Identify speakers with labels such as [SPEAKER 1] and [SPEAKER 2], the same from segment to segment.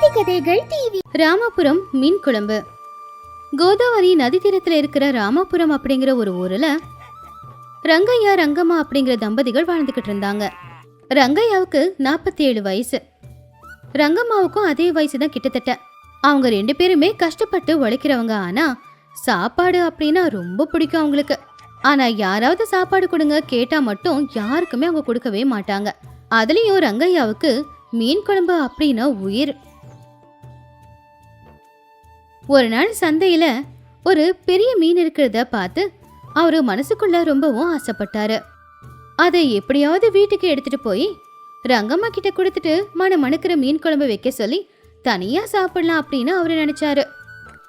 [SPEAKER 1] நீதி கதைகள் டிவி.
[SPEAKER 2] ராமாபுரம் மீன் குழம்பு. கோதாவரி நதி தீரத்தில் இருக்கிற ராமாபுரம் அப்படிங்கிற ஒரு ஊர்ல ரங்கையா ரங்கம்மா அப்படிங்கிற தம்பதிகள் வாழ்ந்துகிட்டு இருந்தாங்க. ரங்கையாவுக்கு நாற்பத்தி ஏழு வயசு. ரங்கம்மாவுக்கும் அதே வயசு தான் கிட்டத்தட்ட. அவங்க ரெண்டு பேருமே கஷ்டப்பட்டு உழைக்கிறவங்க ஆனா சாப்பாடு அப்படின்னா ரொம்ப பிடிக்கும் அவங்களுக்கு. ஆனா யாராவது சாப்பாடு கொடுங்க கேட்டா மட்டும் யாருக்குமே அவங்க கொடுக்கவே மாட்டாங்க. அதுலயும் ரங்கையாவுக்கு மீன் குழம்பு அப்படின்னா உயிர். ஒரு நாள் சந்தையில ஒரு பெரிய மீன் இருக்கிறத பார்த்து அவரு மனசுக்குள்ள ரொம்பவும் ஆசைப்பட்டாரு. அதை எப்படியாவது வீட்டுக்கு எடுத்துட்டு போய் ரங்கம்மா கிட்ட கொடுத்துட்டு மன மணக்கிற மீன் குழம்பு வைக்க சொல்லி தனியா சாப்பிடலாம் அப்படின்னு அவரு நினைச்சாரு.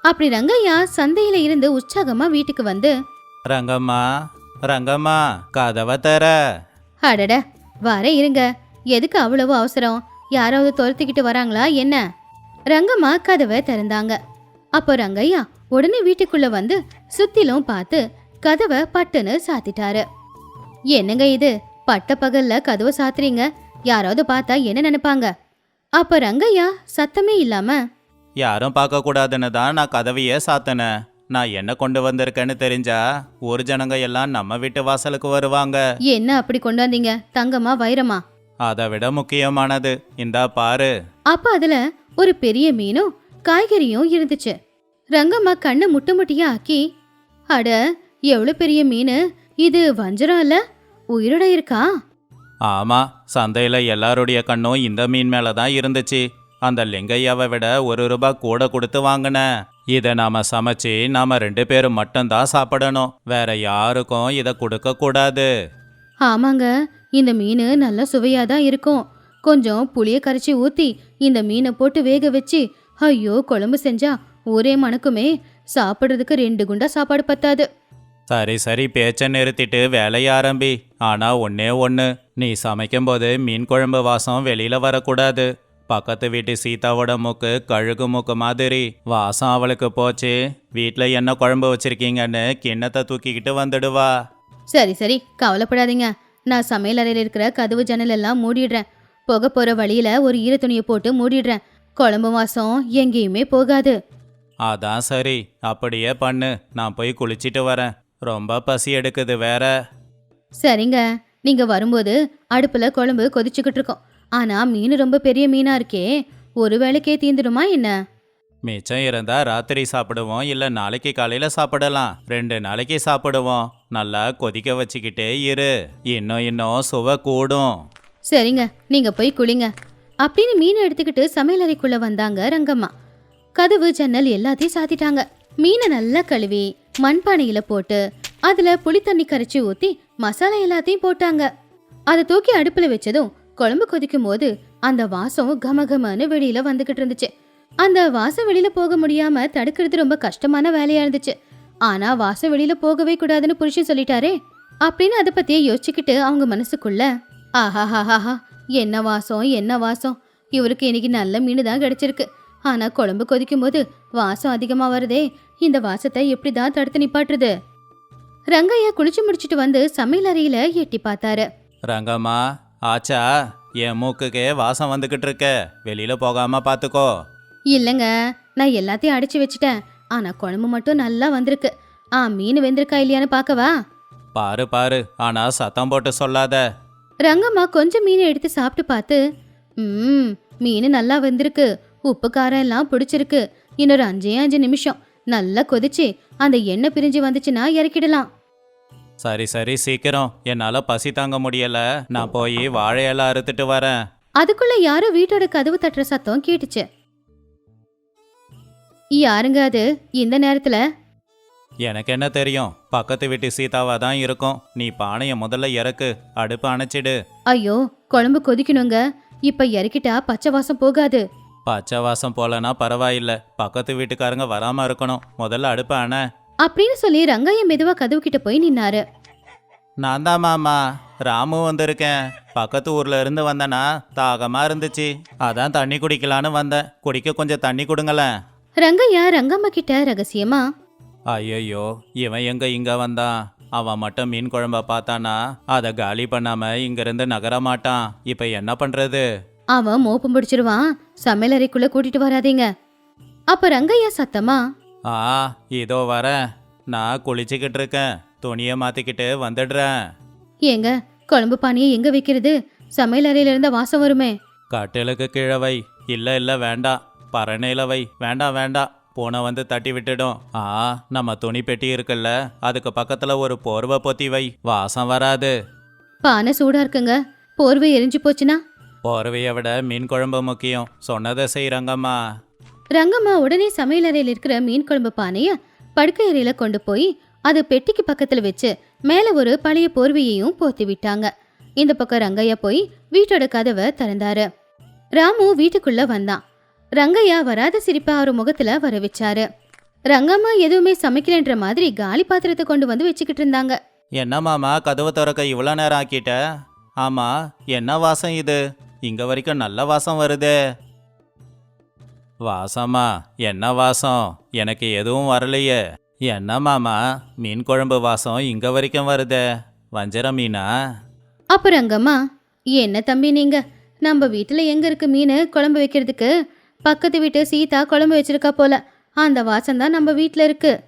[SPEAKER 2] அப்படி ரங்கையா சந்தையில இருந்து உற்சாகமா வீட்டுக்கு வந்து
[SPEAKER 3] ரங்கம்மா ரங்கம்மா கதவை தர.
[SPEAKER 2] அடட வர இருங்க. எதுக்கு அவ்வளவு அவசரம்? யாராவது துரத்திக்கிட்டு வராங்களா என்ன? ரங்கம்மா கதவை திறந்தாங்க. அப்போ ரங்கையா உடனே வீட்டுக்குள்ள வந்து சுத்திலும் பார்த்து கதவை பட்டுன்னு சாத்திட்டாரு. என்னங்க இது? பட்ட பகல்ல கதவை சாத்துறீங்க? யாராவது பார்த்தா என்ன நினைப்பாங்க? அப்ப ரங்கையா சத்தமே இல்லாம
[SPEAKER 3] யாரும் பார்க்க கூடாதுன்னு தான் நான் கதவையே சாத்தினேன் நான் என்ன கொண்டு வந்திருக்கேன்னு தெரிஞ்சா ஊர் ஜனங்க எல்லாம் நம்ம வீட்டு வாசலுக்கு வருவாங்க.
[SPEAKER 2] என்ன அப்படி கொண்டு வந்தீங்க? தங்கமா வைரமா?
[SPEAKER 3] அதை விட முக்கியமானது. இந்தா பாரு.
[SPEAKER 2] அப்ப அதுல ஒரு பெரிய மீனும் காய்கறியும் இருந்துச்சு. ரங்கம்மா கண்ணை முட்டு முட்டியா ஆக்கி அட எவ்வளவு பெரிய மீன்? இது வஞ்சரம் இல்ல? உயிரோட இருக்கா?
[SPEAKER 3] ஆமா சந்தையில எல்லாருடைய கண்ணும் இந்த மீன் மேல தான் இருந்துச்சு. அந்த லிங்கையாவை விட ஒரு ரூபாய் கூட கொடுத்து வாங்கினேன் இதை நாம சமைச்சு நாம ரெண்டு பேரும் மட்டும்தான் சாப்பிடணும். வேற யாருக்கும் இதை கொடுக்க கூடாது.
[SPEAKER 2] ஆமாங்க இந்த மீன் நல்ல சுவையா தான் இருக்கும். கொஞ்சம் புளிய கரைச்சி ஊத்தி இந்த மீனை போட்டு வேக வச்சு ஐயோ குழம்பு செஞ்சா ஒரே மணக்குமே. சாப்பிடுறதுக்கு ரெண்டு குண்டா சாப்பாடு பத்தாது.
[SPEAKER 3] சரி சரி பேச்ச நிறுத்திட்டு வேலைய ஆரம்பி. ஆனா ஒன்னே ஒன்று நீ சமைக்கும்போது மீன் குழம்பு வாசம் வெளியில வரக்கூடாது. பக்கத்து வீட்டு சீதாவோட மூக்கு கழுகு மூக்கு மாதிரி. வாசம் அவளுக்கு போச்சு. வீட்டில் என்ன குழம்பு வச்சிருக்கீங்கன்னு கிண்ணத்தை தூக்கிக்கிட்டு வந்துடுவா.
[SPEAKER 2] சரி சரி கவலைப்படாதீங்க. நான் சமையல் அறையில் இருக்கிற கதவு ஜன்னல் எல்லாம் மூடிடுறேன். போக போற வழியில ஒரு ஈர துணியை போட்டு மூடிடுறேன். குழம்பு வாசம் எங்கேயுமே போகாது.
[SPEAKER 3] அதான் சரி. அப்படியே பண்ணு. நான் போய் குளிச்சிட்டு வரேன். ரொம்ப பசி எடுக்குது வேற.
[SPEAKER 2] சரிங்க. நீங்க வரும்போது அடுப்புல குழம்பு கொதிச்சுக்கிட்டு இருக்கோம். ஆனா மீன் ரொம்ப பெரிய மீனா இருக்கே. ஒரு வேளைக்கே தீந்துடுமா என்ன?
[SPEAKER 3] மிச்சம் இருந்தா ராத்திரி சாப்பிடுவோம். இல்ல நாளைக்கு காலையில சாப்பிடலாம். ரெண்டு நாளைக்கு சாப்பிடுவோம். நல்லா கொதிக்க வச்சுக்கிட்டே இரு. இன்னும் இன்னும் சுவை கூடும்.
[SPEAKER 2] சரிங்க. நீங்க போய் குளிங்க. அப்படின்னு மீனை எடுத்துக்கிட்டு சமையல் அறைக்குள்ள வந்தாங்க ரங்கம்மா. கதவு ஜன்னல் எல்லாத்தையும் சாத்திட்டாங்க. மீனை நல்லா கழுவி மண்பானையில போட்டு அதுல புளி தண்ணி கரைச்சி ஊத்தி மசாலா எல்லாத்தையும் போட்டாங்க. அதை தூக்கி அடுப்புல வச்சதும் குழம்பு கொதிக்கும் போது அந்த வாசம் கமகமன்னு வெளியில வந்துகிட்டு இருந்துச்சு. அந்த வாசம் வெளியில போக முடியாம தடுக்கிறது ரொம்ப கஷ்டமான வேலையா இருந்துச்சு. ஆனா வாசம் வெளியில போகவே கூடாதுன்னு புருஷன் சொல்லிட்டாரே அப்படின்னு அதை பத்தியே யோசிச்சுக்கிட்டு அவங்க மனசுக்குள்ள ஆஹா ஹா ஹா என்ன வாசம் என்ன வாசம்? இவருக்கு இன்னைக்கு நல்ல மீன் தான் கிடைச்சிருக்கு. ஆனா குழம்பு கொதிக்கும் போது வாசம் அதிகமா வருதே. இந்த வாசத்தை எப்படி தான் தடுத்து நிப்பாட்டுறது? ரங்கையா குளிச்சு முடிச்சிட்டு வந்து சமையல் அறையில எட்டி பார்த்தாரு.
[SPEAKER 3] ரங்கம்மா ஆச்சா என் மூக்குக்கே வாசம் வந்துகிட்டு இருக்க. வெளியில போகாம பாத்துக்கோ
[SPEAKER 2] இல்லைங்க நான் எல்லாத்தையும் அடிச்சு வச்சிட்டேன். ஆனா குழம்பு மட்டும் நல்லா வந்திருக்கு. ஆ மீன் வெந்திருக்கா இல்லையான்னு பார்க்கவா?
[SPEAKER 3] பாரு பாரு. ஆனா சத்தம் போட்டு சொல்லாத.
[SPEAKER 2] ரங்கம்மா கொஞ்சம் மீனை எடுத்து சாப்பிட்டு பார்த்து ம் மீன் நல்லா வெந்திருக்கு. உப்பு காரம் எல்லாம் பிடிச்சிருக்கு. இன்னொரு அஞ்சே அஞ்சு நிமிஷம். நல்லா கொதிச்சு அந்த எண்ணெய் பிரிஞ்சு வந்துச்சுன்னா இறக்கிடலாம்.
[SPEAKER 3] சரி சரி சீக்கிரம். என்னால பசி தாங்க முடியல. நான் போய் வாழையெல்லாம் அறுத்துட்டு வரேன்.
[SPEAKER 2] அதுக்குள்ள யாரோ வீட்டோட கதவு தட்டுற சத்தம் கேட்டுச்சு. யாருங்க அது? இந்த நேரத்துல
[SPEAKER 3] எனக்கு என்ன தெரியும்? பக்கத்து வீட்டு சீதாவா தான் இருக்கும். நீ பானைய முதல்ல இறக்கு அடுப்பு அணைச்சிடு.
[SPEAKER 2] ஐயோ குழம்பு கொதிக்கணுங்க. இப்ப இறக்கிட்டா பச்சை வாசம் போகாது.
[SPEAKER 3] பச்சை வாசம் போலனா பரவாயில்ல. பக்கத்து வீட்டுக்காரங்க வராம இருக்கணும். முதல்ல அடுப்பு அணை.
[SPEAKER 2] அப்படின்னு சொல்லி ரங்கையா மெதுவா கதவு கிட்ட போய் நின்னாரு.
[SPEAKER 3] நான் தான் மாமா. ராமு வந்திருக்கேன். பக்கத்து ஊர்ல இருந்து வந்தனா தாகமா இருந்துச்சு. அதான் தண்ணி குடிக்கலான்னு வந்தேன். குடிக்க கொஞ்சம் தண்ணி கொடுங்களேன்.
[SPEAKER 2] ரங்கையா ரங்கம்மா கிட்ட ரகசியமா
[SPEAKER 3] ஐயையோ இவன் எங்க இங்க வந்தான்? அவன் மட்டும் மீன் குழம்ப பார்த்தானா? அதை காலி பண்ணாம இங்கிருந்து நகர மாட்டான். இப்ப என்ன பண்றது?
[SPEAKER 2] அவன் மோப்பம் பிடிச்சிருவான். சமையலறைக்குள்ள கூட்டிட்டு வராதீங்க. அப்ப ரங்கையா சத்தமா?
[SPEAKER 3] ஆ இதோ வரேன். நான் குளிச்சுக்கிட்டு இருக்கேன். துணியை மாற்றிக்கிட்டு வந்துடுறேன்.
[SPEAKER 2] ஏங்க குழம்பு பானையை எங்க வைக்கிறது? சமையலறையில இருந்த வாசம் வருமே.
[SPEAKER 3] கட்டிலுக்கு கீழே வை. இல்லை இல்லை வேண்டாம். பரணையில் வை. வேண்டாம் வேண்டாம். பூனை வந்து தட்டி விட்டுடும். ஆ நம்ம துணி பெட்டி இருக்குல்ல அதுக்கு பக்கத்தில் ஒரு போர்வை பொத்தி வை. வாசம் வராது.
[SPEAKER 2] பானை சூடா இருக்குங்க. போர்வை எரிஞ்சு போச்சுன்னா?
[SPEAKER 3] போர்வையை விட மீன் குழம்பு முக்கியம். சொன்னதை செய்கிறாங்கம்மா
[SPEAKER 2] ரங்கம்மா உடனே சமையலறையில் இருக்கிற மீன் குழம்பு பானைய படுக்கை அறையில கொண்டு போய் அது பெட்டிக்கு பக்கத்துல வச்சு மேல ஒரு பழைய போர்வையையும் போத்தி விட்டாங்க. இந்த பக்கம் ரங்கையா போய் வீட்டோட கதவை திறந்தாரு. ராமு வீட்டுக்குள்ள வந்தான். ரங்கையா வராத சிரிப்பா அவர் முகத்துல வர வச்சாரு. ரங்கம்மா எதுவுமே சமைக்கலன்ற மாதிரி காலி பாத்திரத்தை கொண்டு வந்து வச்சுக்கிட்டு இருந்தாங்க.
[SPEAKER 3] என்ன மாமா கதவை திறக்க இவ்வளோ நேரம் ஆக்கிட்ட? ஆமாம் என்ன வாசம் இது? இங்கே வரைக்கும் நல்ல வாசம் வருதே. வாசமா என்ன வாசம்? எனக்கு எதுவும் வரலையே. என்ன மாமா மீன் குழம்பு வாசம் இங்கே வரைக்கும் வருதே. வஞ்சர மீனா?
[SPEAKER 2] அப்ப ரங்கம்மா என்ன தம்பி நீங்க? நம்ம வீட்டுல எங்க இருக்கு மீன் குழம்பு வைக்கிறதுக்கு பக்கத்து வீட்டு சீதா குழம்பு வச்சிருக்கா போல. அந்த வாசம் தான் நம்ம வீட்டில் இருக்கு.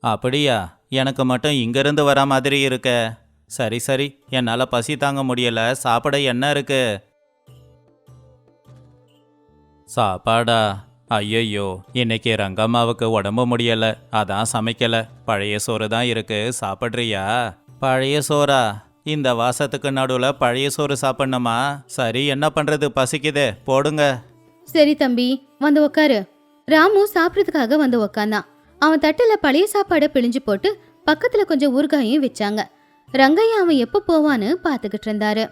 [SPEAKER 3] அப்படியா? எனக்கு மட்டும் இங்கேருந்து வர மாதிரி இருக்க. சரி சரி. என்னால் பசி தாங்க முடியல. சாப்பிட என்ன இருக்கு? சாப்பாடா? ஐயையோ. இன்னைக்கு ரங்கம்மாவுக்கு உடம்பு முடியல. அதான் சமைக்கல. பழைய சோறு தான் இருக்கு. சாப்பிட்றியா? பழைய சோறா? இந்த வாசத்துக்கு நடுவில் பழைய சோறு சாப்பிட்ணுமா? சரி என்ன பண்ணுறது பசிக்குதே. போடுங்க.
[SPEAKER 2] சரி தம்பி வந்து உக்காரு. ராமு சாப்பிட்றதுக்காக வந்து உக்காந்தான். அவன் தட்டுல பழைய சாப்பாடை பிழிஞ்சு போட்டு பக்கத்துல கொஞ்சம் ஊறுகாயும் வச்சாங்க. ரங்கையா அவன் எப்போ போவான்னு பார்த்துக்கிட்டு இருந்தாரு.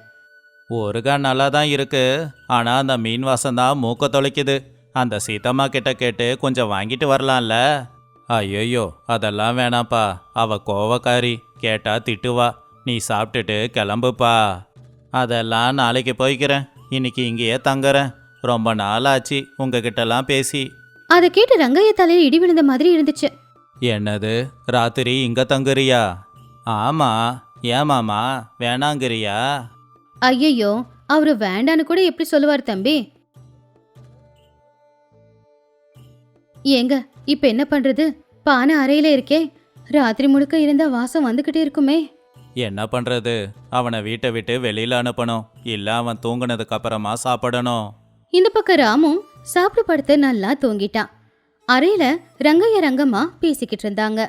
[SPEAKER 3] ஊறுகாய் நல்லா தான் இருக்கு. ஆனால் அந்த மீன் வாசம் தான் மூக்க தொலைக்குது. அந்த சீதம்மா கிட்ட கேட்டு கொஞ்சம் வாங்கிட்டு வரலாம்ல. ஐயோ அதெல்லாம் வேணாம்ப்பா. அவ கோவக்காரி. கேட்டா திட்டுவா. நீ சாப்பிட்டுட்டு கிளம்புப்பா. அதெல்லாம் நாளைக்கு போய்க்கிறேன். இன்னைக்கு இங்கேயே தங்குறேன். ரொம்ப நாள் ஆச்சு உங்ககிட்டலாம் பேசி.
[SPEAKER 2] அதை கேட்டு ரங்கையா தலையில இடி விழுந்த மாதிரி இருந்துச்சு.
[SPEAKER 3] என்னது? ராத்திரி இங்க தங்குறியா? ஆமா. ஏமாமா? வேணாங்கிறியா?
[SPEAKER 2] ஐயையோ அவரு வேண்டான்னு கூட எப்படி சொல்லுவார் தம்பி? ஏங்க இப்ப என்ன பண்றது? பானை அறையில இருக்கே. ராத்திரி முழுக்க இருந்த வாசம் வந்துகிட்டே இருக்குமே.
[SPEAKER 3] என்ன பண்றது? அவனை வீட்டை விட்டு வெளியில அனுப்பணும். இல்ல அவன் தூங்குனதுக்கு அப்புறமா சாப்பிடணும்.
[SPEAKER 2] இந்த பக்கம் ராமு சாப்பிட்டு படுத்து நல்லா தூங்கிட்டான். அறையில ரங்கைய ரங்கம்மா பேசிக்கிட்டு இருந்தாங்க.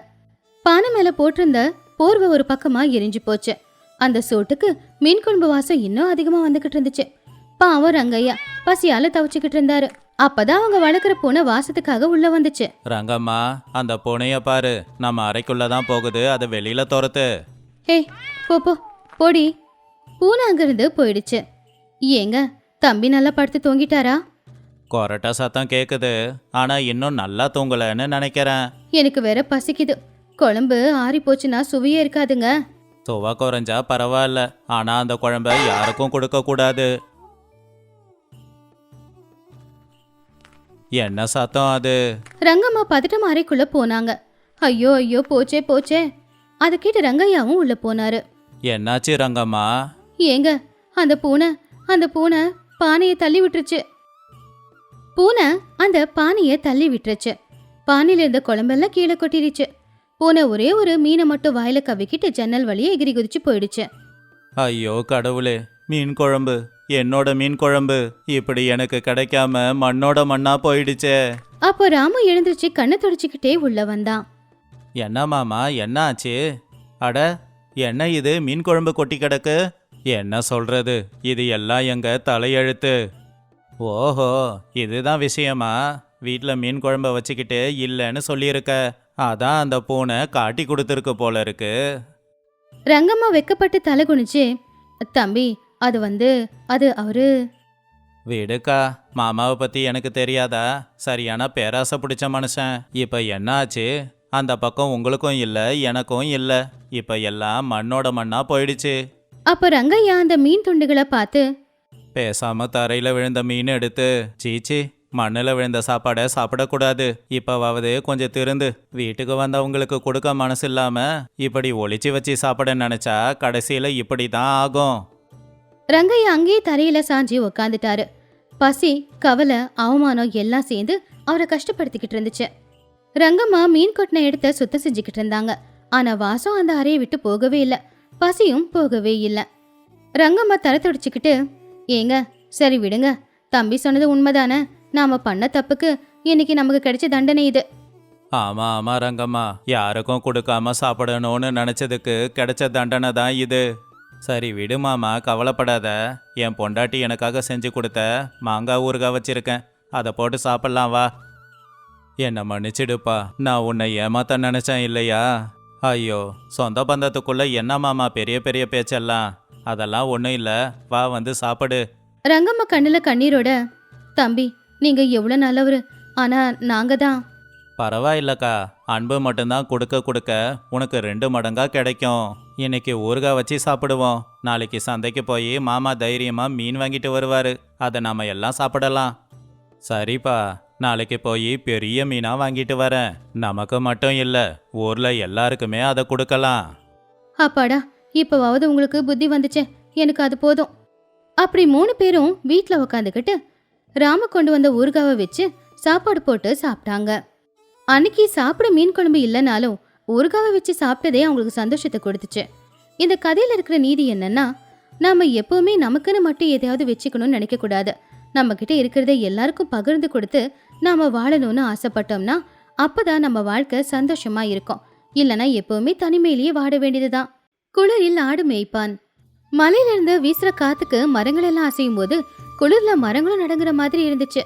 [SPEAKER 2] பானை மேல போட்டிருந்த போர்வை ஒரு பக்கமா எரிஞ்சு போச்சு. அந்த சூட்டுக்கு மீன் குழம்பு வாசம் இன்னும் அதிகமா வந்துகிட்டு இருந்துச்சு. பாவம் ரங்கையா பசியால தவிச்சுக்கிட்டு இருந்தாரு. அப்பதான் அவங்க வளர்க்குற பூனை வாசத்துக்காக உள்ள வந்துச்சு.
[SPEAKER 3] ரங்கம்மா அந்த பூனைய பாரு. நம்ம அறைக்குள்ள தான் போகுது. அதை வெளியில துரத்து.
[SPEAKER 2] ஹே போ போ. போடி. பூனை அங்கிருந்து போயிடுச்சு. ஏங்க தம்பி நல்லா படுத்து தூங்கிட்டாரா?
[SPEAKER 3] கொரட்டா சத்தம் கேக்குது. ஆனா இன்னும் நல்லா தூங்கலன்னு நினைக்கிறேன்.
[SPEAKER 2] எனக்கு வேற பசிக்குது. குழம்பு ஆறி போச்சுன்னா சுவையே இருக்காதுங்க.
[SPEAKER 3] சுவா குறைஞ்சா பரவாயில்ல. ஆனா அந்த குழம்ப யாருக்கும் கொடுக்க கூடாது. என்ன சத்தம் அது?
[SPEAKER 2] ரங்கம்மா பதட்டம் அறைக்குள்ள போனாங்க. ஐயோ ஐயோ போச்சே போச்சே. அதை கேட்டு ரங்கையாவும் உள்ள போனாரு.
[SPEAKER 3] என்னாச்சு ரங்கம்மா?
[SPEAKER 2] ஏங்க அந்த பூனை அந்த பூனை பானையை தள்ளி விட்டுருச்சு. பூனை அந்த பானையை தள்ளி விட்டுருச்சு. பானையில இருந்த குழம்பெல்லாம் கீழே கொட்டிருச்சு. பூனை ஒரே ஒரு மீனை மட்டும் வாயில கவிக்கிட்டு ஜன்னல் வழியே எகிரி குதிச்சு போயிடுச்சு.
[SPEAKER 3] ஐயோ கடவுளே மீன் குழம்பு. என்னோட மீன் குழம்பு. இப்படி எனக்கு கிடைக்காம மண்ணோட மண்ணா போயிடுச்சே.
[SPEAKER 2] அப்போ ராமு எழுந்திருச்சு கண்ணை தொடச்சிக்கிட்டே உள்ள வந்தான்.
[SPEAKER 3] என்ன மாமா என்ன ஆச்சு அட என்ன இது? மீன் குழம்பு கொட்டி கிடக்கு. என்ன சொல்றது? இது எல்லாம் எங்க தலையெழுத்து. ஓஹோ இதுதான் விஷயமா? வீட்டில் மீன் குழம்ப வச்சுக்கிட்டு இல்லைன்னு சொல்லியிருக்க. அதான் அந்த பூனை காட்டி கொடுத்துருக்கு போல இருக்கு.
[SPEAKER 2] ரங்கம்மா வெக்கப்பட்டு தலை குனிச்சு தம்பி அது வந்து அது அவரு.
[SPEAKER 3] விடுக்கா மாமாவை பத்தி எனக்கு தெரியாதா? சரியான பேராசை பிடிச்ச மனுஷன். இப்ப என்ன ஆச்சு? அந்த பக்கம் உங்களுக்கும் இல்ல எனக்கும் இல்ல. இப்ப எல்லாம் மண்ணோட மண்ணா போயிடுச்சு.
[SPEAKER 2] அப்ப ரங்கையா அந்த மீன் துண்டுகளை பார்த்து
[SPEAKER 3] பேசாம தரையில விழுந்த மீன் எடுத்து சீச்சி மண்ணில் விழுந்த சாப்பாடை சாப்பிடக்கூடாது. இப்பவாவது கொஞ்சம் திருந்து. வீட்டுக்கு வந்தவங்களுக்கு கொடுக்க மனசு இல்லாம இப்படி ஒளிச்சு வச்சு சாப்பிட நினைச்சா கடைசியில இப்படி தான் ஆகும்.
[SPEAKER 2] ரங்கையா அங்கேயே தரையில சாஞ்சி உக்காந்துட்டாரு. பசி கவலை அவமானம் எல்லாம் சேர்ந்து அவரை கஷ்டப்படுத்திக்கிட்டு இருந்துச்சு. ரங்கம்மா மீன் கொட்டின இடத்த சுத்தம் செஞ்சுக்கிட்டு இருந்தாங்க. ஆனா வாசம் அந்த அறையை விட்டு போகவே இல்லை. பசியும் போகவே இல்லை. ரங்கம்மா தலை துடிச்சுக்கிட்டு ஏங்க சரி விடுங்க. தம்பி சொன்னது உண்மைதானே? நாம பண்ண தப்புக்கு இன்னைக்கு நமக்கு கிடைச்ச தண்டனை இது.
[SPEAKER 3] ஆமா ஆமா ரங்கம்மா. யாருக்கும் கொடுக்காம சாப்பிடணும்னு நினைச்சதுக்கு கிடைச்ச தண்டனை தான் இது. சரி விடு மாமா கவலைப்படாத. என் பொண்டாட்டி எனக்காக செஞ்சு கொடுத்த மாங்காய் ஊறுகாய் வச்சிருக்கேன். அதை போட்டு சாப்பிடலாம் வா. என்னை மன்னிச்சிடுப்பா. நான் உன்னை ஏமாத்த நினைச்சேன் இல்லையா? ஐயோ சொந்த பந்தத்துக்குள்ள என்ன மாமா பெரிய பெரிய பேச்செல்லாம்? அதெல்லாம் ஒன்றும் இல்லை. வா வந்து சாப்பிடு.
[SPEAKER 2] ரங்கம்மா கண்ணுல கண்ணீரோட தம்பி நீங்க எவ்வளவு நல்லவரு ஆனா நாங்க தான்.
[SPEAKER 3] பரவாயில்லக்கா. அன்பு மட்டும்தான் கொடுக்க கொடுக்க உனக்கு ரெண்டு மடங்கா கிடைக்கும். இன்னைக்கு ஊறுகாய் வச்சு சாப்பிடுவோம். நாளைக்கு சந்தைக்கு போய் மாமா தைரியமா மீன் வாங்கிட்டு வருவாரு. அதை நாம எல்லாம் சாப்பிடலாம். சரிப்பா. நாளைக்கு போய் பெரிய மீனா வாங்கிட்டு வரேன். நமக்கு மட்டும் இல்ல ஊர்ல எல்லாருக்குமே அதை கொடுக்கலாம்.
[SPEAKER 2] அப்பாடா இப்பவாவது உங்களுக்கு புத்தி வந்துச்சே எனக்கு அது போதும். அப்படி மூணு பேரும் வீட்ல உக்காந்துக்கிட்டு ராம கொண்டு வந்த ஊறுகாவை வச்சு சாப்பாடு போட்டு சாப்பிட்டாங்க. அன்னைக்கு சாப்பிட மீன் குழம்பு இல்லைனாலும் ஊறுகாவை வச்சு சாப்பிட்டதே அவங்களுக்கு சந்தோஷத்தை கொடுத்துச்சு. இந்த கதையில இருக்கிற நீதி என்னன்னா நாம எப்பவுமே நமக்குன்னு மட்டும் எதையாவது வச்சுக்கணும்னு நினைக்க நம்மக்கிட்ட நம்ம கிட்ட இருக்கிறத எல்லாருக்கும் பகிர்ந்து கொடுத்து நாம வாழணும்னு ஆசைப்பட்டோம்னா அப்பதான் நம்ம வாழ்க்கை சந்தோஷமா இருக்கும். இல்லைனா எப்பவுமே தனிமையிலேயே வாட வேண்டியதுதான். குளிரில் ஆடு மேய்ப்பான். மலையிலிருந்து வீசுற காத்துக்கு மரங்கள் எல்லாம் அசையும் போது குளிர்ல மரங்களும் நடங்குற மாதிரி இருந்துச்சு.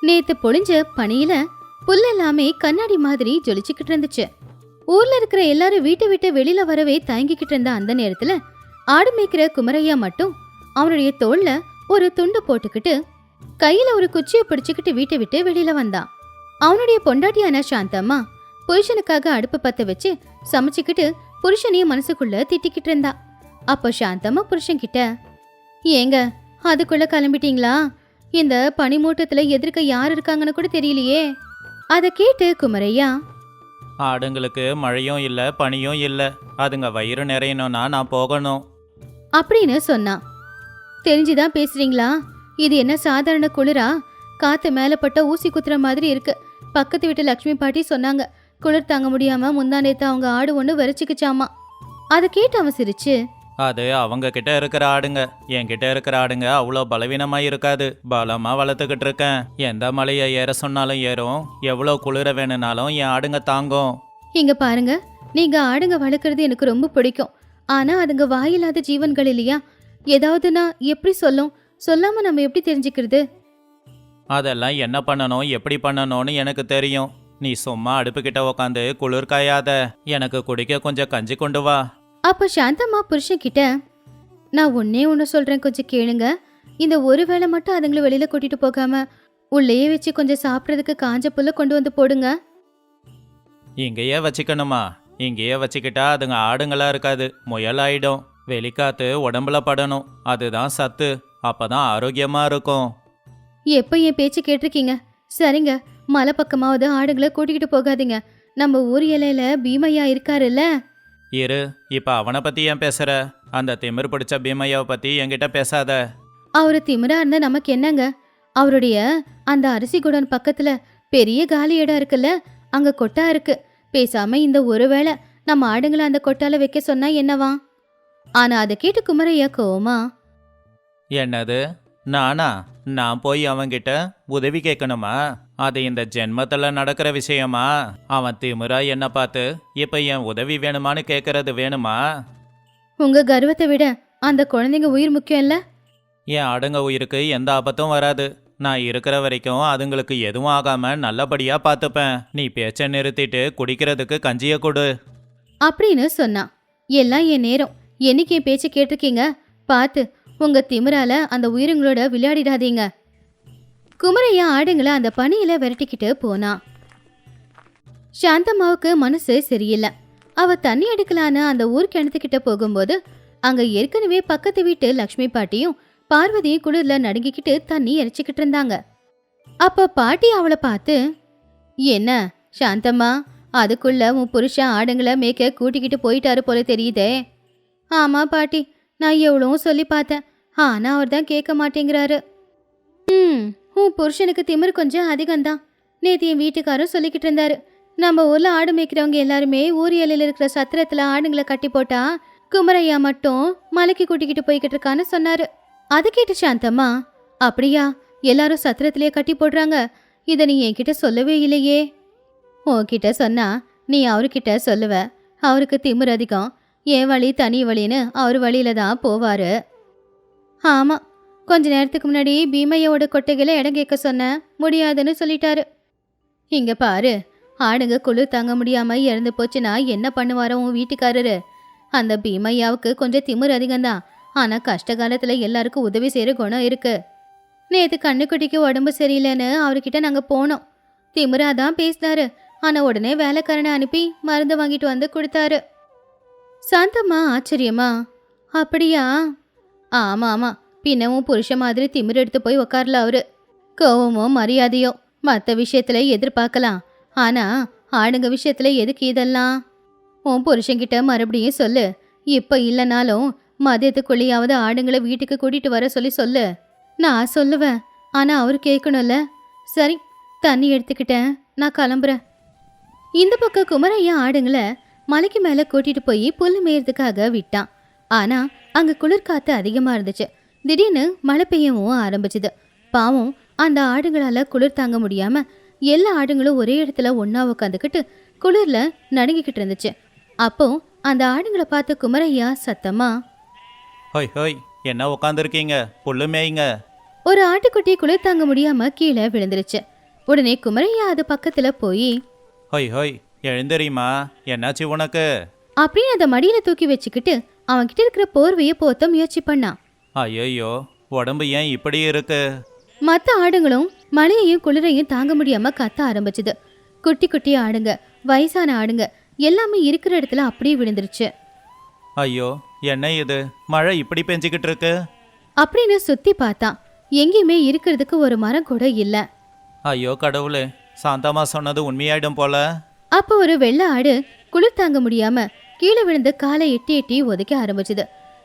[SPEAKER 2] நேத்து பொழிஞ்ச பனியில புல் எல்லாமே கண்ணாடி மாதிரி ஜொலிச்சுக்கிட்டு இருந்துச்சு. ஊர்ல இருக்கிற எல்லாரும் வீட்டை விட்டு வெளியில வரவே தயங்கிக்கிட்டு இருந்த அந்த நேரத்துல ஆடு மேய்க்கிற குமரையா மட்டும் அவனுடைய தோல்ல ஒரு துண்டு போட்டுக்கிட்டு கையில ஒரு குச்சியை பிடிச்சுக்கிட்டு வீட்டை விட்டு வெளியில வந்தான் அவனுடைய பொண்டாட்டியான சாந்தம்மா புருஷனுக்காக அடுப்பு பத்த வச்சு சமைச்சுக்கிட்டு புருஷனையும் மனசுக்குள்ள திட்டிக்கிட்டு இருந்தா. அப்போ சாந்தம்மா புருஷன்கிட்ட ஏங்க அதுக்குள்ள கிளம்பிட்டீங்களா? இந்த பனிமூட்டத்துல எதிர்க்க யார் இருக்காங்கன்னு கூட தெரியலையே. அதை கேட்டு குமரையா
[SPEAKER 3] ஆடுங்களுக்கு மழையும் இல்லை பனியும் இல்லை. அதுங்க வயிறு நிறையணும்னா நான் போகணும்.
[SPEAKER 2] அப்படின்னு சொன்னான் தெரிஞ்சுதான் பேசுறீங்களா? இது என்ன சாதாரண குளிரா? காத்து மேல பட்ட ஊசி குத்துற மாதிரி இருக்கு. பக்கத்து வீட்டு லக்ஷ்மி பாட்டி சொன்னாங்க குளிர் தாங்க முடியாம முந்தா நேத்து அவங்க ஆடு ஒண்ணு வெறிச்சுக்குச்சாமா. அதை கேட்டு அவன் சிரிச்சு.
[SPEAKER 3] அது அவங்க கிட்ட இருக்கிற ஆடுங்க. என்கிட்ட இருக்கிற ஆடுங்க அவ்வளோ பலவீனமா இருக்காது. பலமா வளர்த்துக்கிட்டு இருக்கேன். எந்த மலையை ஏற சொன்னாலும் ஏறும். எவ்வளோ குளிர வேணும்னாலும் என் ஆடுங்க தாங்கும்.
[SPEAKER 2] இங்க பாருங்க நீங்க ஆடுங்க வளர்க்கறது எனக்கு ரொம்ப பிடிக்கும். ஆனா அதுங்க வாயில்லாத ஜீவன்கள் இல்லையா? ஏதாவதுனா எப்படி சொல்லும்? சொல்லாம நம்ம எப்படி தெரிஞ்சுக்கிறது?
[SPEAKER 3] அதெல்லாம் என்ன பண்ணணும் எப்படி பண்ணணும்னு எனக்கு தெரியும். நீ சும்மா அடுப்புக்கிட்ட உக்காந்து குளிர் காயாத. எனக்கு குடிக்க கொஞ்சம் கஞ்சி கொண்டு வா.
[SPEAKER 2] அப்ப சாந்தம்மா புருஷன் கிட்ட நான் ஒன்னே ஒன்று சொல்றேன் கொஞ்சம் கேளுங்க. இந்த ஒரு வேளை மட்டும் அதுங்களை வெளியில கூட்டிட்டு போகாம உள்ளேயே வச்சு கொஞ்சம் சாப்பிட்றதுக்கு காஞ்ச புல்ல கொண்டு வந்து போடுங்க.
[SPEAKER 3] இங்கேயே வச்சுக்கணுமா? இங்கேயே வச்சுக்கிட்டா அதுங்க ஆடுங்களா இருக்காது முயல் ஆயிடும் வெளிக்காத்து உடம்புல படணும். அதுதான் சத்து. அப்பதான் ஆரோக்கியமா இருக்கும்.
[SPEAKER 2] எப்போ என் பேச்சு கேட்டிருக்கீங்க? சரிங்க மலை பக்கமாவது ஆடுங்களை கூட்டிக்கிட்டு போகாதீங்க. நம்ம ஊர் இலையில பீமையா இருக்காருல்ல?
[SPEAKER 3] இரு இப்ப அவனை பத்தி ஏன் பேசுற? அந்த திமிர் பிடிச்ச பீமையாவை பத்தி என்கிட்ட பேசாத.
[SPEAKER 2] அவரு திமிரா இருந்தா நமக்கு என்னங்க? அவருடைய அந்த அரிசி குடோன் பக்கத்துல பெரிய காலி இடம் இருக்குல்ல? அங்க கொட்டா இருக்கு. பேசாம இந்த ஒரு வேளை நம்ம ஆடுங்களை அந்த கொட்டால வைக்க சொன்னா என்னவா? ஆனா அதை கேட்டு குமரையா கோவமா
[SPEAKER 3] என்னது? நானா? நான் போய் அவன்கிட்ட உதவி கேட்கணுமா? அது இந்த ஜென்மத்துல நடக்கிற விஷயமா? அவன் திமிரா என்ன பார்த்து இப்ப என் உதவி வேணுமான்னு கேட்கறது வேணுமா?
[SPEAKER 2] உங்க கர்வத்தை விட அந்த குழந்தைங்க உயிர் முக்கியம் இல்ல?
[SPEAKER 3] என் ஆடுங்க உயிருக்கு எந்த ஆபத்தும் வராது. நான் இருக்கிற வரைக்கும் அதுங்களுக்கு எதுவும் ஆகாம நல்லபடியா பார்த்துப்பேன். நீ பேச்ச நிறுத்திட்டு குடிக்கிறதுக்கு கஞ்சிய கொடு.
[SPEAKER 2] அப்படின்னு சொன்னான். எல்லாம் என் நேரம். என்னைக்கு என் பேச்சு கேட்டிருக்கீங்க? பார்த்து உங்கள் திமிரால அந்த உயிரிங்களோட விளையாடிடாதீங்க. குமரையா ஆடுங்களை அந்த பனியில் விரட்டிக்கிட்டு போனான் சாந்தம்மாவுக்கு மனசு சரியில்லை. அவ தண்ணி எடுக்கலான்னு அந்த ஊர் கிணத்துக்கிட்ட போகும்போது அங்க ஏற்கனவே பக்கத்து வீட்டு லக்ஷ்மி பாட்டியும் பார்வதியும் குளிர்ல நடுங்கிக்கிட்டு தண்ணி இறைச்சிக்கிட்டு இருந்தாங்க. அப்ப பாட்டி அவளை பார்த்து என்ன சாந்தம்மா அதுக்குள்ள உன் புருஷன் ஆடுங்களை மேய்க்க கூட்டிக்கிட்டு போயிட்டாரு போல தெரியுதே. ஆமா பாட்டி. நான் எவ்வளோ சொல்லி பார்த்தேன். ஆனால் அவர் தான் கேட்க மாட்டேங்கிறாரு. ம் உன் புருஷனுக்கு திமிரு கொஞ்சம் அதிகம்தான். நேத்து என் வீட்டுக்காரரும் சொல்லிக்கிட்டு இருந்தாரு. நம்ம ஊர்ல ஆடு மேய்க்கிறவங்க எல்லாருமே ஊர் எல்லையில் இருக்கிற சத்திரத்துல ஆடுங்களை கட்டி போட்டா குமரையா மட்டும் மலைக்கு கூட்டிக்கிட்டு போய்கிட்டு இருக்கான்னு சொன்னாரு. அது கேட்டு சாந்தம்மா அப்படியா எல்லாரும் சத்திரத்திலேயே கட்டி போடுறாங்க. இதை நீ என்கிட்ட சொல்லவே இல்லையே. உன்கிட்ட சொன்னா நீ அவர்கிட்ட சொல்லுவ. அவருக்கு திமிரு அதிகம். என் வழி தனி வழின்னு அவர் வழியில தான் போவார். ஆமா கொஞ்ச நேரத்துக்கு முன்னாடி பீமையோட கொட்டைகளை இடம் கேட்க சொன்னேன் முடியாதுன்னு சொல்லிட்டாரு. இங்க பாரு ஆடுங்க குழு தங்க முடியாம இறந்து போச்சுன்னா என்ன பண்ணுவாரோ உன் வீட்டுக்காரரு. அந்த பீமையாவுக்கு கொஞ்சம் திமிர் அதிகம்தான் ஆனா கஷ்ட காலத்துல எல்லாருக்கும் உதவி செய்யற குணம் இருக்கு. நேத்து கண்ணுக்குட்டிக்கு உடம்பு சரியில்லைன்னு அவர்கிட்ட நாங்க போனோம். திமிரா தான் பேசினாரு. ஆனா உடனே வேலைக்காரனை அனுப்பி மருந்து வாங்கிட்டு வந்து கொடுத்தாரு. சாந்தம்மா ஆச்சரியமா? அப்படியா? ஆமா ஆமா. பின்னவும் புருஷ மாதிரி திமிர் எடுத்து போய் உக்காரல அவரு. கோவமோ மரியாதையோ மற்ற விஷயத்துல எதிர்பார்க்கலாம். ஆனா ஆடுங்க விஷயத்துல எதுக்கு இதெல்லாம்? உன் புருஷன்கிட்ட மறுபடியும் சொல்லு. இப்போ இல்லைனாலும் மதியத்துக்குள்ளேயாவது ஆடுங்களை வீட்டுக்கு கூட்டிட்டு வர சொல்லி சொல்லு. நான் சொல்லுவேன். ஆனா அவர் கேட்கணும்ல. சரி தண்ணி எடுத்துக்கிட்டேன். நான் கிளம்புறேன். இந்த பக்கம் குமரையா ஆடுங்களை மலைக்கு மேல கூட்டிட்டு போய் புல் மேயறதுக்காக விட்டான் ஆனா அங்க குளிர் காத்து அதிகமா இருந்துச்சு. திடீர்னு மழை பெய்யவும் ஆரம்பிச்சுது. பாவம் அந்த ஆடுங்களால குளிர் தாங்க முடியாம எல்லா ஆடுங்களும் ஒரே இடத்துல ஒண்ணா உட்காந்துக்கிட்டு குளிர்ல நடுங்கிக்கிட்டு இருந்துச்சு. அப்போ அந்த ஆடுங்களை பார்த்து குமரையா சத்தமா
[SPEAKER 3] ஹோய் ஹோய் என்ன உக்காந்துருக்கீங்க? புல்லு மேய்ங்க.
[SPEAKER 2] ஒரு ஆட்டுக்குட்டி குளிர் தாங்க முடியாம கீழே விழுந்துருச்சு. உடனே குமரையா அது பக்கத்துல போய்
[SPEAKER 3] ஹோய் ஹோய் எழுந்தறியுமா என்னாச்சு உனக்கு?
[SPEAKER 2] அப்படின்னு அந்த மடியில தூக்கி வச்சுக்கிட்டு அவன்கிட்ட இருக்கிற போர்வையை போத்த முயற்சி பண்ணான்
[SPEAKER 3] ஐயோ உடம்பு ஏன் இப்படி இருக்கு?
[SPEAKER 2] மற்ற ஆடுங்களும் மழையையும் குளிரையும் தாங்க முடியாம கத்த ஆரம்பிச்சுது. குட்டி குட்டி ஆடுங்க வயசான ஆடுங்க எல்லாமே இருக்கிற இடத்துல அப்படியே விழுந்துருச்சு.
[SPEAKER 3] ஐயோ என்ன இது? மழை இப்படி பெஞ்சுக்கிட்டு இருக்கு?
[SPEAKER 2] அப்படின்னு சுத்தி பார்த்தான் எங்கேயுமே இருக்கிறதுக்கு ஒரு மரம் கூட இல்ல.
[SPEAKER 3] ஐயோ கடவுளே சாந்தம்மா சொன்னது உண்மையாயிடும் போல.
[SPEAKER 2] அப்போ ஒரு வெள்ளை ஆடு குளிர் தாங்க முடியாம கீழே விழுந்து காலை எட்டி எட்டி ஒதுக்க ஆரம்பிச்சுது.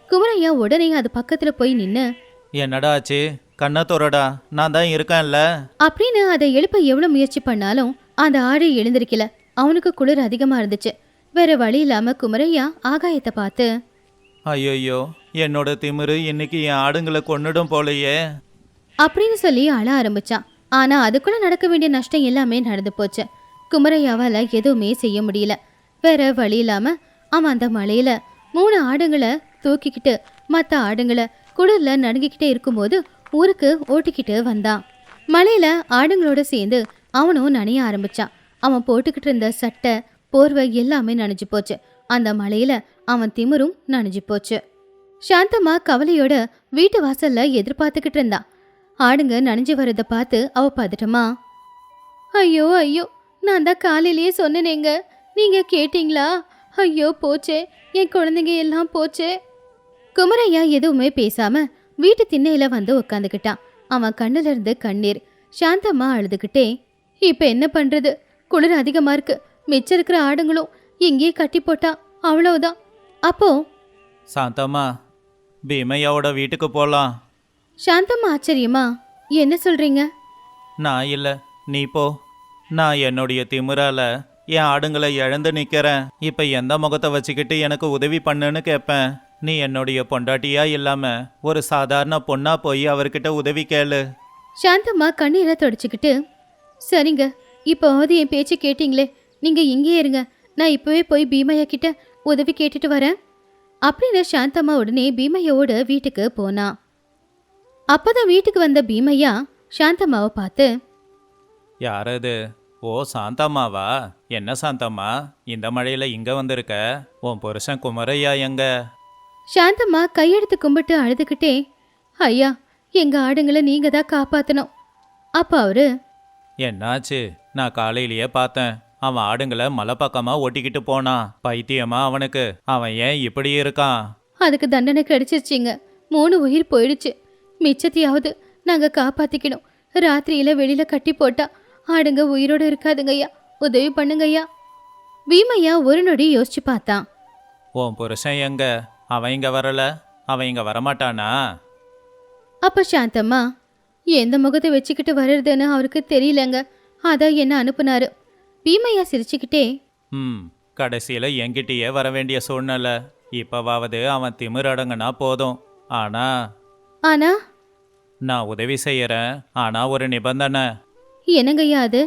[SPEAKER 2] குமரையா உடனே அது பக்கத்துல போய் நின்னு
[SPEAKER 3] என்னடா ஆச்சு? கண்ணை தோறடா. நான் தான் இருக்கேன்ல.
[SPEAKER 2] அப்படின்னு அதை எழுப்ப எவ்வளவு முயற்சி பண்ணாலும் அந்த ஆடு எழுந்திருக்கல. அவனுக்கு குளிர் அதிகமா இருந்துச்சு. வேற வழி இல்லாம குமரையா ஆகாயத்தை பார்த்து
[SPEAKER 3] ஐயோ என்னோட திமிரு இன்னைக்கு என் ஆடுங்களை கொன்னுடும் போலையே.
[SPEAKER 2] அப்படின்னு சொல்லி அழ ஆரம்பிச்சான். ஆனா அதுக்குள்ள நடக்க வேண்டிய நஷ்டம் எல்லாமே நடந்து போச்சு. குமரையாவால் எதுவுமே செய்ய முடியல. வேற வழி இல்லாம அவன் அந்த மலையில மூணு ஆடுங்களை தூக்கிக்கிட்டு மத்த ஆடுங்களை குடலில் நடுங்கிக்கிட்டே இருக்கும்போது ஊருக்கு ஓட்டிக்கிட்டு வந்தான். மலையில ஆடுங்களோட சேர்ந்து அவனும் நனைய ஆரம்பிச்சான். அவன் போட்டுக்கிட்டு இருந்த சட்டை போர்வை எல்லாமே நனைஞ்சு போச்சு. அந்த மலையில அவன் திமிரும் நனைஞ்சு போச்சு. சாந்தம்மா கவலையோட வீட்டு வாசல்ல எதிர்பார்த்துக்கிட்டு இருந்தான். ஆடுங்க நனைஞ்சு வர்றதை பார்த்து அவ பதட்டமா ஐயோ ஐயோ நான் தான் காலையிலேயே சொன்னேனேங்க. நீங்க கேட்டீங்களா? ஐயோ போச்சே. என் குழந்தைங்க எல்லாம் போச்சே. குமரையா எதுவுமே பேசாம வீட்டு திண்ணையில வந்து உட்காந்துக்கிட்டான் அவன் கண்ணுல இருந்து கண்ணீர். சாந்தம்மா அழுதுகிட்டே இப்ப என்ன பண்றது? குளிர் அதிகமா இருக்கு. மிச்சம் இருக்கிற ஆடுங்களும் எங்கேயே கட்டி போட்டா அவ்வளவுதான். அப்போ
[SPEAKER 3] சாந்தம்மா பீமையாவோட வீட்டுக்கு போகலாம்
[SPEAKER 2] சாந்தம்மா ஆச்சரியமா என்ன சொல்றீங்க?
[SPEAKER 3] நான் இல்லை நீ போ. நான் என்னுடைய திமிரால என் ஆடுங்களை இழந்து நிற்கிறேன் இப்போ எந்த முகத்தை வச்சுக்கிட்டு எனக்கு உதவி பண்ணுன்னு கேட்பேன் நீ என்னுடைய பொண்டாட்டியா இல்லாம ஒரு சாதாரண பொண்ணா போய் அவர்கிட்ட உதவி கேளு.
[SPEAKER 2] சாந்தம்மா கண்ணீரை தொடச்சிக்கிட்டு சரிங்க இப்போவாது என் பேச்சு கேட்டீங்களே நீங்க இங்கேயே இருங்க. நான் இப்போவே போய் பீமையா கிட்ட உதவி கேட்டுட்டு வரேன். அப்படின்னு சாந்தம்மா உடனே பீமையோட வீட்டுக்கு போனா. அப்பதான் வீட்டுக்கு வந்த பீமையா சாந்தம்மாவை பார்த்து
[SPEAKER 3] யார் அது ஓ சாந்தம்மாவா? என்ன சாந்தம்மா? இந்த மழையில இங்க வந்திருக்க? உன் புருஷன் குமரையா எங்க?
[SPEAKER 2] சாந்தம்மா கையெடுத்து கும்பிட்டு அழுதுகிட்டே ஐயா எங்க ஆடுங்களை நீங்க தான் காப்பாத்தணும். அப்ப அவரு
[SPEAKER 3] என்னாச்சு? நான் காலையிலேயே பார்த்தேன். அவன் ஆடுங்களை மலை பக்கமா ஓட்டிக்கிட்டு போனான். பைத்தியமா அவனுக்கு. அவன் ஏன் இப்படி இருக்கான்?
[SPEAKER 2] அதுக்கு தண்டனை கிடைச்சிருச்சிங்க. மூணு உயிர் போயிடுச்சு. மிச்சத்தையாவது நாங்க காப்பாத்திக்கணும். ராத்திரியில வெளியில கட்டி போட்டா ஆடுங்க உயிரோட இருக்காதுங்கய்யா உதவி பண்ணுங்கய்யா பீமையா ஒரு நொடி யோசிச்சு பார்த்தான்
[SPEAKER 3] உன் புருஷன் எங்க? அவன் இங்க வரல? அவன் இங்க வரமாட்டானா?
[SPEAKER 2] அப்ப சாந்தம்மா எந்த முகத்தை வச்சுக்கிட்டு வர்றதுன்னு அவருக்கு தெரியலங்க. அதான் என்ன அனுப்புனாரு. பீமையா சிரிச்சுக்கிட்டே
[SPEAKER 3] ம் கடைசியில் என்கிட்டயே வர வேண்டிய சூழ்நிலை. இப்போவாவது அவன் திமிர் அடங்குனா போதும். ஆனா
[SPEAKER 2] ஆனா?
[SPEAKER 3] நான் உதவி செய்யறேன். ஆனா ஒரு நிபந்தனை.
[SPEAKER 2] என்னங்கய்யா அது?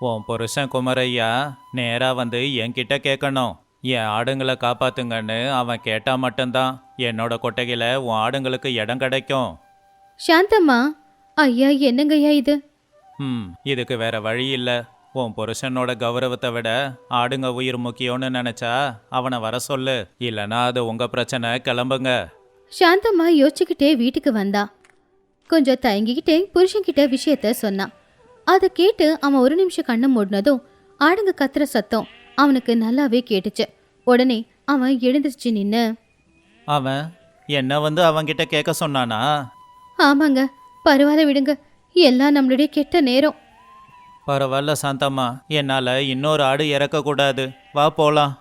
[SPEAKER 3] உன் புருஷன் குமரையா நேரா வந்து என்கிட்ட கேட்கணும் என் ஆடுங்களை காப்பாத்துங்கன்னு அவன் கேட்டா மட்டும்தான். என்னோட கொட்டகையில உன் ஆடுங்களுக்கு இடம் கிடைக்கும்.
[SPEAKER 2] சாந்தம்மா ஐயா என்னங்கய்யா இது?
[SPEAKER 3] ம் இதுக்கு வேற வழி இல்ல. உன் புருஷனோட கௌரவத்தை விட ஆடுங்க உயிர் முக்கியம்னு நினைச்சா அவனை வர சொல்லு. இல்லனா அது உங்க பிரச்சனை கிளம்புங்க.
[SPEAKER 2] சாந்தம்மா யோசிச்சுக்கிட்டே வீட்டுக்கு வந்தா. கொஞ்சம் தயங்கிக்கிட்டே புருஷன்கிட்ட விஷயத்த சொன்னான் அதை கேட்டு அவன் ஒரு நிமிஷம் கண்ணை மூடினதும் ஆடுங்க கத்துற சத்தம் அவனுக்கு நல்லாவே கேட்டுச்சு. உடனே அவன் எழுந்திருச்சு நின்னு
[SPEAKER 3] அவன் என்ன வந்து அவன்கிட்ட கேட்க சொன்னானா?
[SPEAKER 2] ஆமாங்க பரவாயில்ல விடுங்க எல்லாம் நம்மளுடைய கெட்ட நேரம்.
[SPEAKER 3] பரவாயில்ல சாந்தம்மா என்னால இன்னொரு ஆடு இறக்கக்கூடாது வா போலாம்.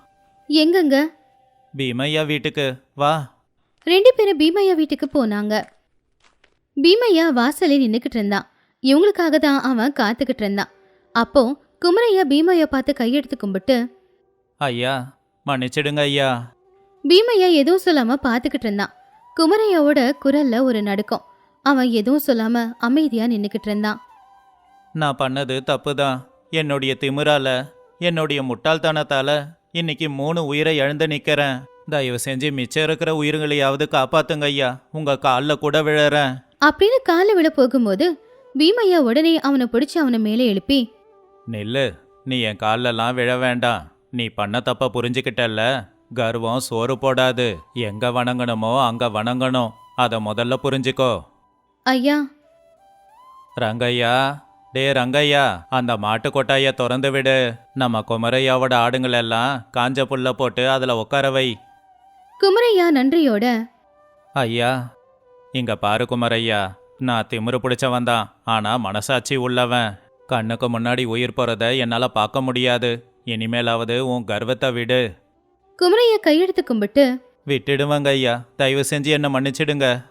[SPEAKER 2] எங்கங்க?
[SPEAKER 3] பீமையா வீட்டுக்கு வா.
[SPEAKER 2] ரெண்டு பேரும் பீமையா வீட்டுக்கு போனாங்க. பீமையா வாசலில் நின்னுக்கிட்டு இருந்தான். இவங்களுக்காக தான் அவன் காத்துக்கிட்டு இருந்தான். அப்போ குமரையா பீமையா பார்த்து கையெடுத்து கும்பிட்டு
[SPEAKER 3] ஐயா மன்னிச்சிடுங்க ஐயா.
[SPEAKER 2] பீமையா எதுவும் சொல்லாம பார்த்துக்கிட்டு இருந்தான். குமரையாவோட குரல்ல ஒரு நடுக்கம். அவன் எதுவும் சொல்லாம அமைதியா நின்னுக்கிட்டு இருந்தான்.
[SPEAKER 3] நான் பண்ணது தப்பு தான் என்னுடைய திமிரால என்னுடைய முட்டாள்தனத்தால இன்னைக்கு மூணு உயிரை இழந்து நிக்கிறேன். தயவு செஞ்சு மிச்சம் இருக்கிற உயிர்களையாவது காப்பாத்துங்க ஐயா. உங்க காலில் கூட விழறேன்.
[SPEAKER 2] அப்படின்னு காலை விட போகும்போது பீமையா உடனே அவனை பிடிச்சு அவனை மேலே எழுப்பி
[SPEAKER 3] நில்லு நீ என் கால்லெல்லாம் விழ வேண்டாம். நீ பண்ண தப்ப புரிஞ்சுக்கிட்டல்ல. கர்வம் சோறு போடாது. எங்க வணங்கணுமோ அங்க வணங்கணும். அதை முதல்ல புரிஞ்சுக்கோ.
[SPEAKER 2] ஐயா.
[SPEAKER 3] ரங்கையா டே ரங்கையா அந்த மாட்டு கொட்டாய திறந்து விடு. நம்ம குமரையாவோட ஆடுங்களெல்லாம் காஞ்ச புல்ல போட்டு அதில் உட்கார வை.
[SPEAKER 2] குமரையா நன்றியோட
[SPEAKER 3] ஐயா இங்க பாரு குமரையா. நான் திமிரு பிடிச்சவன் தான். ஆனா மனசாட்சி உள்ளவன். கண்ணுக்கு முன்னாடி உயிர் போறத என்னால பார்க்க முடியாது. இனிமேலாவது உன் கர்வத்தை விடு.
[SPEAKER 2] குமரையா கையெடுத்து கும்பிட்டு
[SPEAKER 3] விட்டுடுவாங்க ஐயா. தயவு செஞ்சு என்னை மன்னிச்சிடுங்க.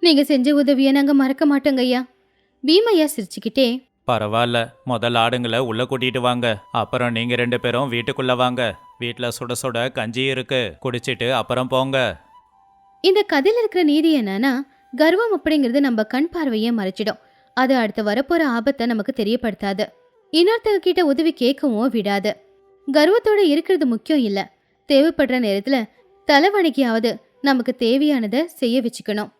[SPEAKER 2] நீங்க செஞ்ச உதவியை நாங்க மறக்க மாட்டோங்க ஐயா. பீமையா சிரிச்சுக்கிட்டே
[SPEAKER 3] பரவாயில்ல. முதல் ஆடுங்களை உள்ள கூட்டிட்டு வாங்க. அப்புறம் நீங்க ரெண்டு பேரும் வீட்டுக்குள்ள வாங்க. வீட்ல சுட சுட கஞ்சி இருக்கு. குடிச்சிட்டு அப்புறம் போங்க.
[SPEAKER 2] இந்த கதையில இருக்கிற நீதி என்னன்னா கர்வம் அப்படிங்கிறது நம்ம கண் பார்வையை மறைச்சிடும். அது அடுத்து வரப்போற ஆபத்தை நமக்கு தெரியப்படுத்தாது. இன்னொருத்தங்க கிட்ட உதவி கேட்கவும் விடாது. கர்வத்தோட இருக்கிறது முக்கியம் இல்ல. தேவைப்படுற நேரத்துல தலைவணிக்கையாவது நமக்கு தேவையானதை செய்ய வச்சுக்கணும்.